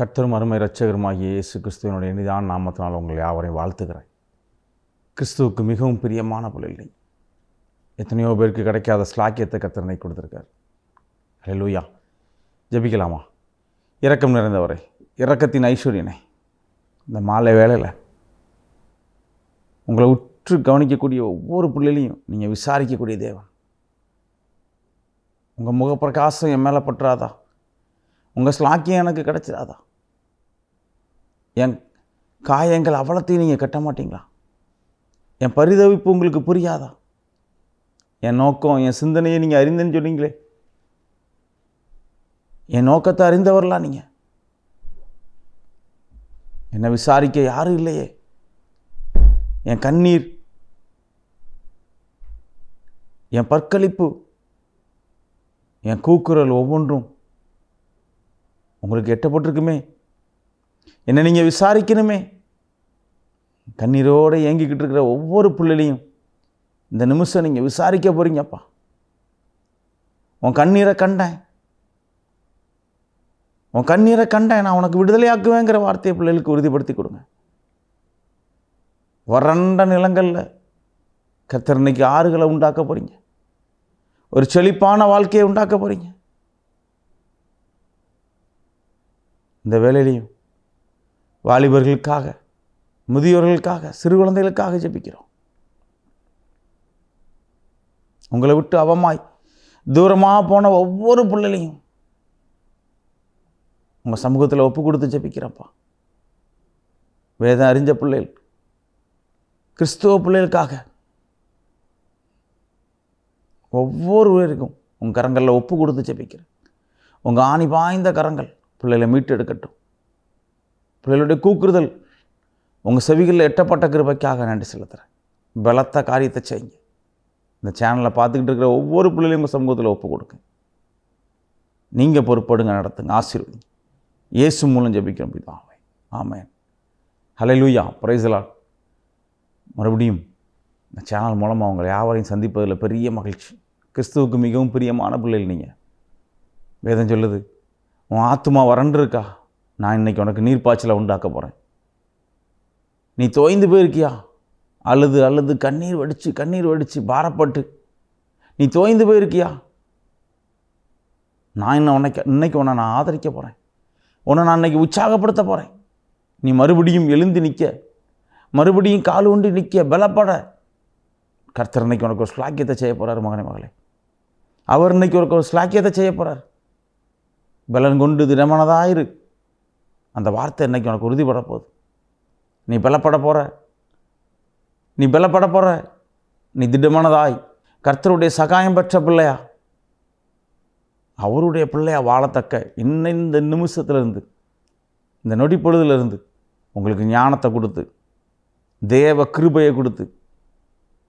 கர்த்தரும் அருமை இரட்சகருமாகிய இயேசு கிறிஸ்துவனுடைய இனிதான நாமத்தினால் உங்களை யாவரையும் வாழ்த்துக்கிறேன் கிறிஸ்துவுக்கு மிகவும் பிரியமான பிள்ளைகள் எத்தனையோ பேருக்கு கிடைக்காத ஸ்லாக்கியத்தை கர்த்தரனை கொடுத்துருக்கார். ஹalleluya. ஜெபிக்கலாமா? இறக்கம் நிறைந்தவரை இறக்கத்தின் ஐஸ்வர்யனை இந்த மாலை வேலையில் உங்களை உற்று கவனிக்கக்கூடிய ஒவ்வொரு பிள்ளைகளையும் நீங்கள் விசாரிக்கக்கூடிய தேவன். உங்கள் முகப்பிரகாசம் என் மேலே பற்றாதா? உங்கள் ஸ்லாக்கியம் எனக்கு கிடைச்சிடாதா? என் காயங்கள் அவலத்தையும் நீங்கள் கட்ட மாட்டீங்களா என் பரிதவிப்பு உங்களுக்கு புரியாதா? என் நோக்கம் என் சிந்தனையை நீங்கள் அறிந்தேன்னு சொன்னீங்களே. என் நோக்கத்தை அறிந்தவர்களா நீங்கள் என்னை விசாரிக்க யாரும் இல்லையே. என் கண்ணீர் என் பற்களிப்பு என் கூக்குரல் ஒவ்வொன்றும் உங்களுக்கு எட்டப்பட்டிருக்குமே. என்னை நீங்கள் விசாரிக்கணுமே. கண்ணீரோடு ஏங்கிக்கிட்டு இருக்கிற ஒவ்வொரு பிள்ளைலையும் இந்த நிமிஷம் நீங்கள் விசாரிக்க போகிறீங்கப்பா உன் கண்ணீரை கண்டேன். உன் கண்ணீரை கண்டேன். நான் உனக்கு விடுதலையாக்குவேங்கிற வார்த்தையை பிள்ளைகளுக்கு உறுதிப்படுத்தி கொடுங்க. வறண்ட நிலங்களில் கர்த்தர் இன்னைக்கு ஆறுகளை உண்டாக்க போகிறீங்க ஒரு செழிப்பான வாழ்க்கையை உண்டாக்க போகிறீங்க இந்த வேலையிலையும் வாலிபர்களுக்காக முதியோர்களுக்காக சிறு குழந்தைகளுக்காக ஜெபிக்கிறோம். உங்களை விட்டு அவமாய் தூரமாக போன ஒவ்வொரு பிள்ளைகளையும் உங்கள் சமூகத்தில் ஒப்பு கொடுத்து ஜெபிக்கிறப்பா. வேதம் அறிஞ்ச பிள்ளைகள் கிறிஸ்துவ பிள்ளைகளுக்காக ஒவ்வொரு பேருக்கும் உங்கள் கரங்களில் ஒப்பு கொடுத்து ஜெபிக்கிறேன். உங்கள் ஆணி பாய்ந்த கரங்கள் பிள்ளைகளை மீட்டெடுக்கட்டும். பிள்ளைகளுடைய கூக்குறுதல் உங்கள் செவிகளில் எட்டப்பட்ட கிருபைக்காக நன்றி செலுத்துகிறேன் பலத்த காரியத்தை செய்யுங்க. இந்த சேனலை பார்த்துக்கிட்டு இருக்கிற ஒவ்வொரு பிள்ளைகளையும் உங்கள் சமூகத்தில் ஒப்பு கொடுங்க. நீங்கள் பொறுப்படுங்க நடத்துங்க ஆசீர்வதிங்க. இயேசு மூலம் ஜெபிக்கிறோம் பிதாவே. ஆமேன். ஹalleluya. பிரைசலால் மறுபடியும் இந்த சேனல் மூலமாக உங்களை யாவரையும் சந்திப்பதில் பெரிய மகிழ்ச்சி. கிறிஸ்துவுக்கு மிகவும் பிரியமான பிள்ளைகள் நீங்கள் வேதம் சொல்லுது உன் ஆத்துமா வறண்டு இருக்கா நான் இன்னைக்கு உனக்கு நீர்ப்பாய்ச்சலை உண்டாக்க போகிறேன் நீ தோய்ந்து போயிருக்கியா? அழுது அழுது கண்ணீர் வடித்து கண்ணீர் வடித்து பாரப்பட்டு. நீ தோய்ந்து போயிருக்கியா? நான் இன்னும் உனக்கு இன்னைக்கு உன்னை நான் ஆதரிக்க போகிறேன் உன்னை நான் இன்னைக்கு உற்சாகப்படுத்த போகிறேன் நீ மறுபடியும் எழுந்து நிற்க மறுபடியும் கால் உண்டு நிற்க பலப்பட. கர்த்தர் இன்னைக்கு உனக்கு ஒரு ஸ்லாக்கியத்தை செய்ய போகிறார் மகனே மகளே. அவர் இன்னைக்கு உனக்கு ஒரு ஸ்லாக்கியத்தை செய்ய போகிறார் பலன் கொண்டு திடமானதாயிரு. அந்த வார்த்தை இன்றைக்கி உனக்கு உறுதிப்பட போகுது. நீ பலப்பட போகிற நீ பலப்பட போகிற நீ திடமானதாய். கர்த்தருடைய சகாயம் பெற்ற பிள்ளையா? அவருடைய பிள்ளையா வாழத்தக்க இன்ன இந்த நிமிஷத்துலேருந்து இந்த நொடி பொழுதுலேருந்து உங்களுக்கு ஞானத்தை கொடுத்து தேவ கிருபையை கொடுத்து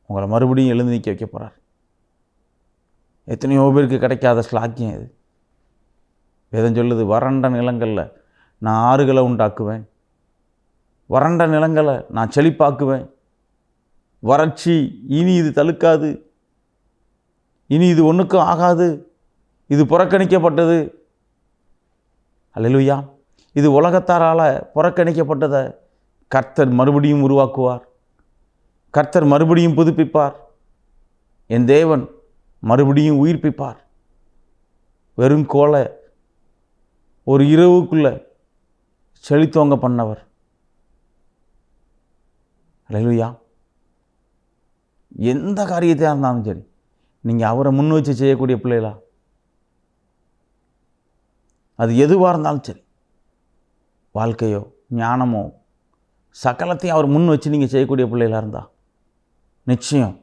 உங்களை மறுபடியும் எழுந்து நிற்க வைக்க போகிறார் எத்தனையோ பேருக்கு கிடைக்காத ஸ்லாக்கியம் இது. வேதம் சொல்லுது வறண்ட நிலங்களில் நான் ஆறுகளை உண்டாக்குவேன். வறண்ட நிலங்களை நான் செழிப்பாக்குவேன். வறட்சி இனி இது தழுக்காது இனி இது ஒன்றுக்கும் ஆகாது. இது புறக்கணிக்கப்பட்டது. அல்லேலூயா. இது உலகத்தாரால் புறக்கணிக்கப்பட்டதை கர்த்தர் மறுபடியும் உருவாக்குவார். கர்த்தர் மறுபடியும் புதுப்பிப்பார். என் தேவன் மறுபடியும் உயிர்ப்பிப்பார். வெறும் கோலை ஒரு இரவுக்குள்ளே செழித்தோங்க பண்ணவர். அல்லேலூயா எந்த காரியத்தையாக இருந்தாலும் சரி நீங்கள் அவரை முன் வச்சு செய்யக்கூடிய பிள்ளைகளா? அது எதுவாக இருந்தாலும் சரி வாழ்க்கையோ ஞானமோ சகலத்தையும் அவர் முன் வச்சு நீங்கள் செய்யக்கூடிய பிள்ளைகளாக இருந்தால் நிச்சயம்.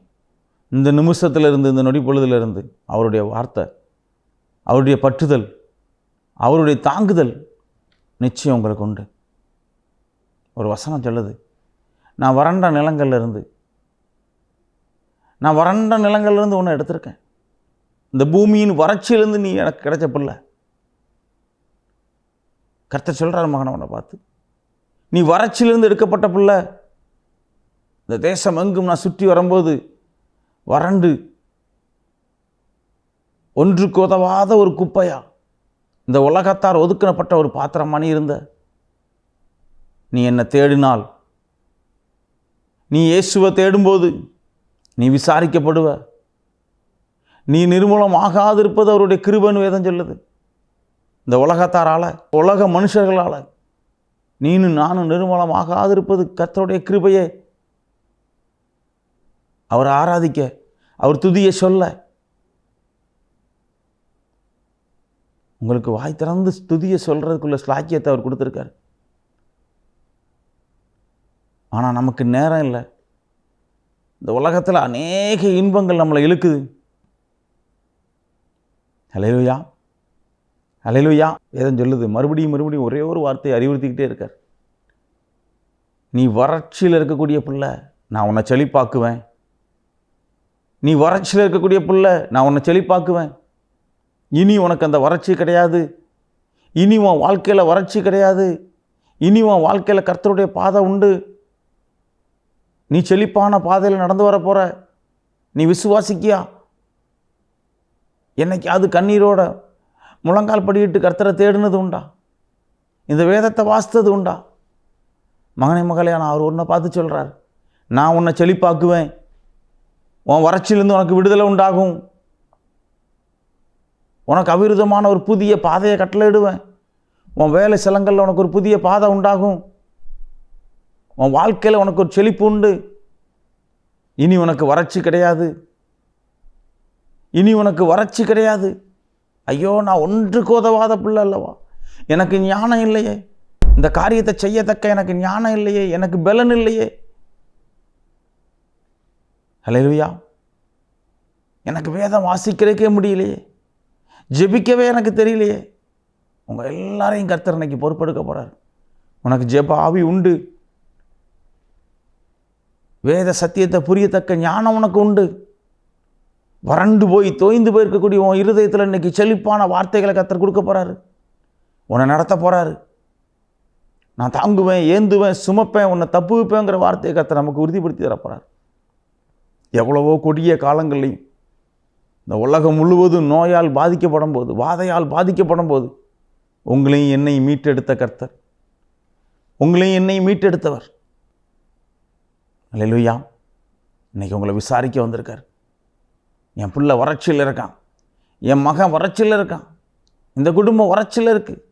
இந்த நிமிஷத்துல இருந்து இந்த நொடி பொழுதுல இருந்து அவருடைய வார்த்தை அவருடைய பற்றுதல் அவருடைய தாங்குதல் நிச்சயம் உங்களுக்கு உண்டு. ஒரு வசனம் சொல்லுது நான் வறண்ட நிலங்கள்லேருந்து நான் வறண்ட நிலங்கள்லேருந்து ஒன்று எடுத்திருக்கேன். இந்த பூமியின் வறட்சியிலேருந்து நீ எனக்கு கிடைச்ச பிள்ளை கர்த்த சொல்கிறார் மகனை உன்னை பார்த்து. நீ வறட்சியிலிருந்து எடுக்கப்பட்ட பிள்ளை இந்த தேசம் எங்கும் நான் சுற்றி வரும்போது வறண்டு ஒன்றுக்கு உதவாத ஒரு குப்பையாக இந்த உலகத்தார் ஒதுக்கினப்பட்ட ஒரு பாத்திரமா நீ இருந்த. நீ என்னை தேடினால் நீ இயேசுவை தேடும்போது நீ விசாரிக்கப்படுவ. நீ நிர்மூலம் ஆகாதிருப்பது அவருடைய கிருபன் வேதம் சொல்லுது. இந்த உலகத்தாரால் உலக மனுஷர்களால் நீனும் நானும் நிர்மூலம் ஆகாதிருப்பது கத்தருடைய கிருபையே. அவரை ஆராதிக்க அவர் துதியை சொல்ல உங்களுக்கு வாய் திறந்து துதியை சொல்கிறதுக்குள்ள ஸ்லாக்கியத்தை அவர் கொடுத்துருக்காரு. ஆனால் நமக்கு நேரம் இல்லை. இந்த உலகத்தில் அநேக இன்பங்கள் நம்மளை இழுக்குது. அலையிலுயா அலையிலுயா வேதம் சொல்லுது மறுபடியும் மறுபடியும் ஒரே ஒரு வார்த்தையை அறிவுறுத்திக்கிட்டே இருக்கார். நீ வறட்சியில் இருக்கக்கூடிய பிள்ளை நான் உன்னை செழிப்பாக்குவேன். நீ வறட்சியில் இருக்கக்கூடிய பிள்ளை நான் உன்னை செழிப்பாக்குவேன். இனி உனக்கு அந்த வறட்சி கிடையாது. இனி உன் வாழ்க்கையில் வறட்சி கிடையாது. இனி உன் வாழ்க்கையில் கர்த்தருடைய பாதை உண்டு. நீ செழிப்பான பாதையில் நடந்து வர போகிற நீ விசுவாசிக்கியா? என்னைக்காவது கண்ணீரோட முழங்கால் படியிட்டு கர்த்தரை தேடினது உண்டா? இந்த வேதத்தை வாசித்தது உண்டா? மகனை மகளே நான் அவர் ஒன்றை பார்த்து சொல்கிறார் நான் உன்னை செழிப்பாக்குவேன். உன் வறட்சியிலேருந்து உனக்கு விடுதலை உண்டாகும். உனக்கு அவிருதமான ஒரு புதிய பாதையை கட்டளையிடுவேன். உன் வேலை சிலங்களில் உனக்கு ஒரு புதிய பாதை உண்டாகும். உன் வாழ்க்கையில் உனக்கு ஒரு செழிப்பு உண்டு. இனி உனக்கு வறட்சி கிடையாது. இனி உனக்கு வறட்சி கிடையாது. ஐயோ நான் ஒன்றுக்கு உதவாத பிள்ளை அல்லவா? எனக்கு ஞானம் இல்லையே. இந்த காரியத்தை செய்யத்தக்க எனக்கு ஞானம் இல்லையே. எனக்கு பலன் இல்லையே. ஹலோ எனக்கு வேதம் வாசிக்கிறதுக்கே முடியலையே. ஜெபிக்கவே எனக்கு தெரியலையே. உங்கள் எல்லாரையும் கர்த்தர் இன்னைக்கு பொறுப்பெடுக்க போகிறார் உனக்கு ஜெப ஆவி உண்டு. வேத சத்தியத்தை புரியத்தக்க ஞானம் உனக்கு உண்டு. வறண்டு போய் தோய்ந்து போயிருக்கக்கூடிய உன் இருதயத்தில் இன்னைக்கு செழிப்பான வார்த்தைகளை கத்தர் கொடுக்க போகிறாரு உன்னை நடத்த போகிறாரு நான் தாங்குவேன் ஏந்துவேன் சுமப்பேன் உன்னை தப்புவிப்பேங்கிற வார்த்தையை கத்தர் நமக்கு உறுதிப்படுத்தி தரப்போகிறார் எவ்வளவோ கொடிய காலங்கள்லையும் இந்த உலகம் முழுவதும் நோயால் பாதிக்கப்படும் போது வாதையால் பாதிக்கப்படும் போது உங்களையும் என்னை மீட்டெடுத்த கர்த்தர். உங்களையும் என்னை மீட்டெடுத்தவர். அல்லேலூயா இன்னைக்கு உங்களை விசாரிக்க வந்திருக்கார். என் பிள்ளை வறட்சியில் இருக்கான். என் மகன் வறட்சியில் இருக்கான். இந்த குடும்பம் வறட்சியில் இருக்குது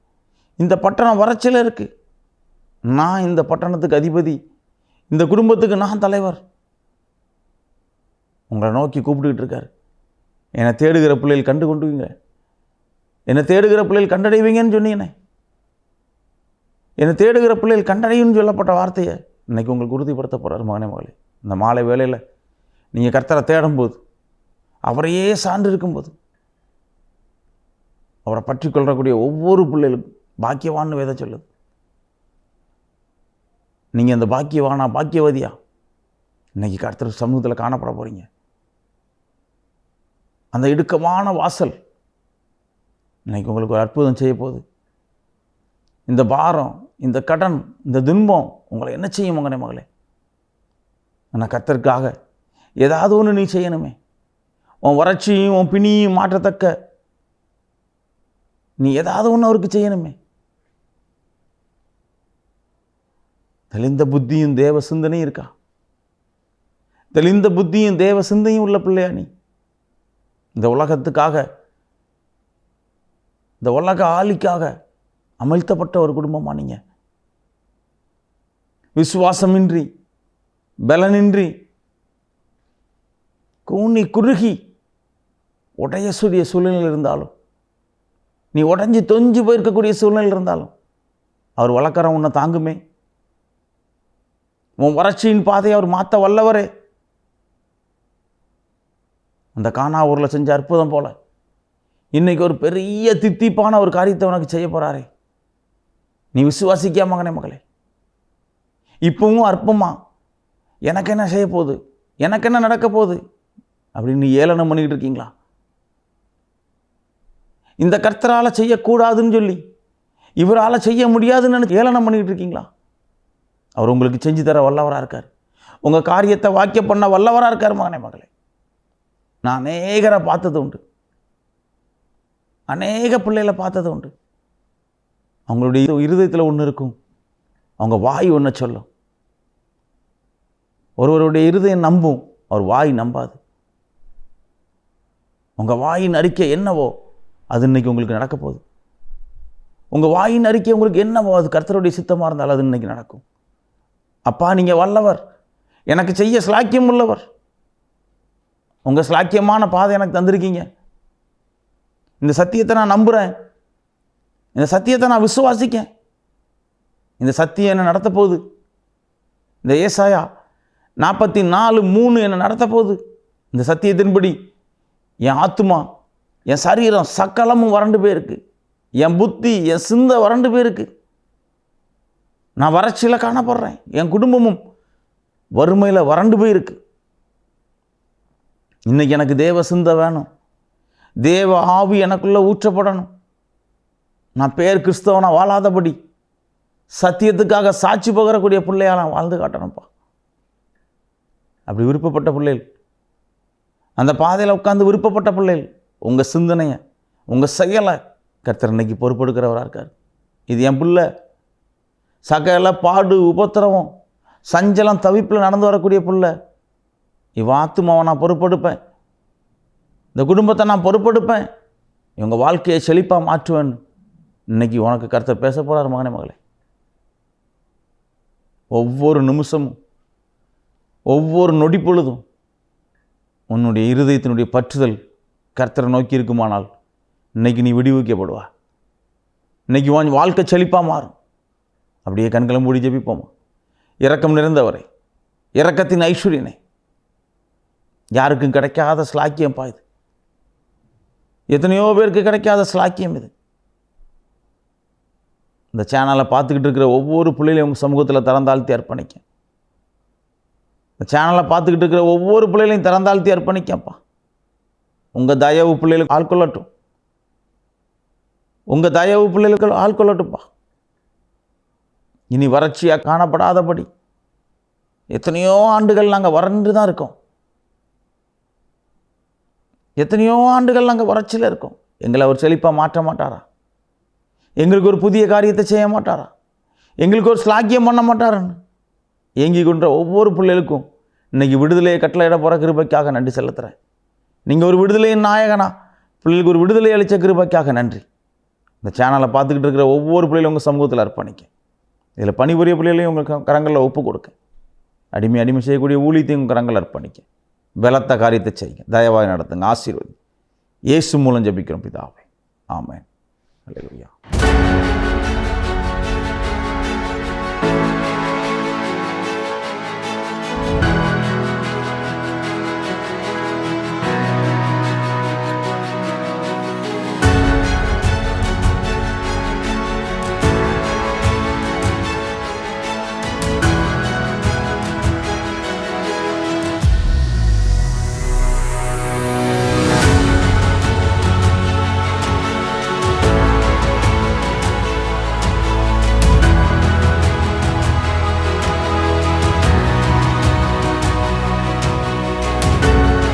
இந்த பட்டணம் வறட்சியில் இருக்குது நான் இந்த பட்டணத்துக்கு அதிபதி. இந்த குடும்பத்துக்கு நான் தலைவர். உங்களை நோக்கி கூப்பிட்டுக்கிட்டு இருக்காரு. என்னை தேடுகிற பிள்ளைகள் கண்டு கொண்டுவீங்க என்னை தேடுகிற பிள்ளைகள் கண்டடைவீங்கன்னு சொன்னீங்கண்ணே. என்னை தேடுகிற பிள்ளைகள் கண்டடையும்னு சொல்லப்பட்ட வார்த்தையை இன்றைக்கி உங்களுக்கு உறுதிப்படுத்த போகிறார் மகனே மகளே. இந்த மாலை வேலையில் நீங்கள் கர்த்தரை தேடும்போது அவரையே சான்று இருக்கும்போது அவரை பற்றி கொள்ளக்கூடிய ஒவ்வொரு பிள்ளைகளுக்கும் பாக்கியவான்னு விதை சொல்லுது. நீங்கள் அந்த பாக்கியவானா பாக்கியவதியா? இன்றைக்கி கர்த்தர் சமூகத்தில் காணப்பட போகிறீங்க அந்த இடுக்கமான வாசல். இன்றைக்கி உங்களுக்கு ஒரு அற்புதம் செய்ய போகுது. இந்த பாரம் இந்த கடன் இந்த துன்பம் உங்களை என்ன செய்யும் மகனே மகளே? ஆனால் கத்தற்காக ஏதாவது ஒன்று நீ செய்யணுமே. உன் வறட்சியும் உன் பிணியும் மாற்றத்தக்க நீ ஏதாவது ஒன்று அவருக்கு செய்யணுமே. தெளிந்த புத்தியும் தேவ சிந்தனையும் இருக்கா? தெளிந்த புத்தியும் தேவ சிந்தையும் உள்ள பிள்ளையா நீ? இந்த உலகத்துக்காக இந்த உலக ஆளிக்காக அமழ்த்தப்பட்ட ஒரு குடும்பமா நீங்கள் விசுவாசமின்றி பலனின்றி கூனி குறுகி உடையக்கூடிய சூழ்நிலை இருந்தாலும் நீ உடஞ்சி தொஞ்சு போயிருக்கக்கூடிய சூழ்நிலை இருந்தாலும் அவர் வழக்கரம் உன்னை தாங்குமே. உன் வறட்சியின் பாதையை அவர் மாற்ற வல்லவரே. அந்த கானா ஊரில் செஞ்ச அற்புதம் போல். இன்னைக்கு ஒரு பெரிய தித்திப்பான ஒரு காரியத்தை உனக்கு செய்ய போகிறாரே நீ விசுவாசிக்கியா மகனே மகளே? இப்பவும் அற்பமா? எனக்கு என்ன செய்ய போகுது? எனக்கு என்ன நடக்க போகுது? அப்படின்னு நீ ஏளனம் பண்ணிக்கிட்டு இருக்கீங்களா? இந்த கர்த்தரால் செய்யக்கூடாதுன்னு சொல்லி இவரால் செய்ய முடியாதுன்னு நினைச்சு ஏளனம் பண்ணிக்கிட்டு இருக்கீங்களா? அவர் உங்களுக்கு செஞ்சு தர வல்லவராக இருக்கார். உங்கள் காரியத்தை வாக்கிய பண்ண வல்லவராக இருக்கார் மகனே மகளே. நான் அநேகரை பார்த்தது உண்டு. அநேக பிள்ளைகளை பார்த்தது உண்டு. அவங்களுடைய இருதயத்தில் ஒன்று இருக்கும். அவங்க வாய் ஒன்று சொல்லும். ஒருவருடைய இருதயம் நம்பும். அவர் வாய் நம்பாது. உங்கள் வாயின் அறிக்கை என்னவோ அது இன்னைக்கு உங்களுக்கு நடக்க போகுது. உங்கள் வாயின் அறிக்கை உங்களுக்கு என்னவோ அது கர்த்தருடைய சித்தமாக இருந்தால் அது இன்னைக்கு நடக்கும். அப்பா நீங்கள் வல்லவர். எனக்கு செய்ய ஸ்லாக்கியம் உள்ளவர். உங்கள் ஸ்லாக்கியமான பாதை எனக்கு தந்திருக்கீங்க. இந்த சத்தியத்தை நான் நம்புகிறேன் இந்த சத்தியத்தை நான் விசுவாசிக்கேன். இந்த சத்தியம் என்னை நடத்த போகுது. இந்த ஏசாயா நாற்பத்தி நாலு மூணு என்னை நடத்த போகுது. இந்த சத்தியத்தின்படி என் ஆத்துமா என் சரீரம் சக்கலமும் வறண்டு போயிருக்கு. என் புத்தி என் சிந்தை வறண்டு போயிருக்கு. நான் வறட்சியில் காணப்படுறேன். என் குடும்பமும் வறுமையில் வறண்டு போயிருக்கு. இன்றைக்கி எனக்கு தேவ சிந்தை வேணும். தேவ ஆவி எனக்குள்ளே ஊற்றப்படணும். நான் பேர் கிறிஸ்தவனாக வாழாதபடி சத்தியத்துக்காக சாட்சி பகரக்கூடிய பிள்ளையாக நான் வாழ்ந்து காட்டணும்ப்பா. அப்படி விருப்பப்பட்ட பிள்ளைகள். அந்த பாதையில் உட்காந்து விருப்பப்பட்ட பிள்ளைகள். உங்கள் சிந்தனையை உங்கள் செயலை கர்த்தர் இன்னைக்கு பொறுப்பெடுக்கிறவராக இருக்கார். இது என் பிள்ளை. சகல பாடு உபத்திரவம் சஞ்சலம் தவிப்பில் நடந்து வரக்கூடிய பிள்ளை. இவ்வாத்துமாவை நான் பொறுப்பெடுப்பேன். இந்த குடும்பத்தை நான் பொறுப்பெடுப்பேன். இவங்க வாழ்க்கையை செழிப்பாக மாற்றுவேன். இன்னைக்கு உனக்கு கருத்தை பேச போகிறார் மகனே மகளே. ஒவ்வொரு நிமிஷமும் ஒவ்வொரு நொடி பொழுதும் உன்னுடைய இருதயத்தினுடைய பற்றுதல் கர்த்தரை நோக்கி இருக்குமானால் இன்னைக்கு நீ விடுவிக்கப்படுவா. இன்றைக்கி உன் வாழ்க்கை செழிப்பாக மாறும். அப்படியே கண்களை மூடி ஜெபிப்போமா. இரக்கம் நிறைந்தவரை. இரக்கத்தின் ஐஸ்வர்யனை. யாருக்கும் கிடைக்காத ஸ்லாக்கியம் பா இது. எத்தனையோ பேருக்கு கிடைக்காத ஸ்லாக்கியம் இது. இந்த சேனலை பார்த்துக்கிட்டு இருக்கிற ஒவ்வொரு பிள்ளைகளையும் உங்கள் சமூகத்தில் திறந்தாழ்த்தி அர்ப்பணிக்க. இந்த சேனலை பார்த்துக்கிட்டு இருக்கிற ஒவ்வொரு பிள்ளைகளையும் திறந்தாழ்த்தி அர்ப்பணிக்கப்பா. உங்கள் தயவு பிள்ளைகளுக்கு ஆட்கொள்ளட்டும் உங்கள் தயவு பிள்ளைகளுக்கு ஆட்கொள்ளட்டும்ப்பா இனி வறட்சியாக காணப்படாதபடி. எத்தனையோ ஆண்டுகள் நாங்கள் வறண்டு தான் இருக்கோம். எத்தனையோ ஆண்டுகள் நாங்கள் வறட்சியில் இருக்கோம். எங்களை அவர் செழிப்பாக மாற்ற மாட்டாரா? எங்களுக்கு ஒரு புதிய காரியத்தை செய்ய மாட்டாரா? எங்களுக்கு ஒரு ஸ்லாக்கியம் பண்ண மாட்டாருன்னு? ஏங்கி கொண்ட ஒவ்வொரு பிள்ளைகளுக்கும் இன்னைக்கு விடுதலையை கட்டளையிட போகிற கிருபைக்காக நன்றி செலுத்துகிறேன் நீங்கள் ஒரு விடுதலையின் நாயகனா? பிள்ளைகளுக்கு ஒரு விடுதலை அளித்த கிருபைக்காக நன்றி. இந்த சேனலை பார்த்துக்கிட்டு இருக்கிற ஒவ்வொரு பிள்ளைகளும் உங்கள் சமூகத்தில் அர்ப்பணிக்க இதில் பணிபுரிய பிள்ளைகளையும் உங்களுக்கு கரங்களில் ஒப்பு கொடுக்க அடிமை அடிமை செய்யக்கூடிய ஊழியத்தையும் உங்கள் கரங்களில் அர்ப்பணிக்க பலத்த காரியத்தை செய்யுங்க. தயவாய் நடத்துங்க. ஆசீர்வதி இயேசு மூலம் ஜபிக்கிறோம் பிதாவே. ஆமென். அல்லேலூயா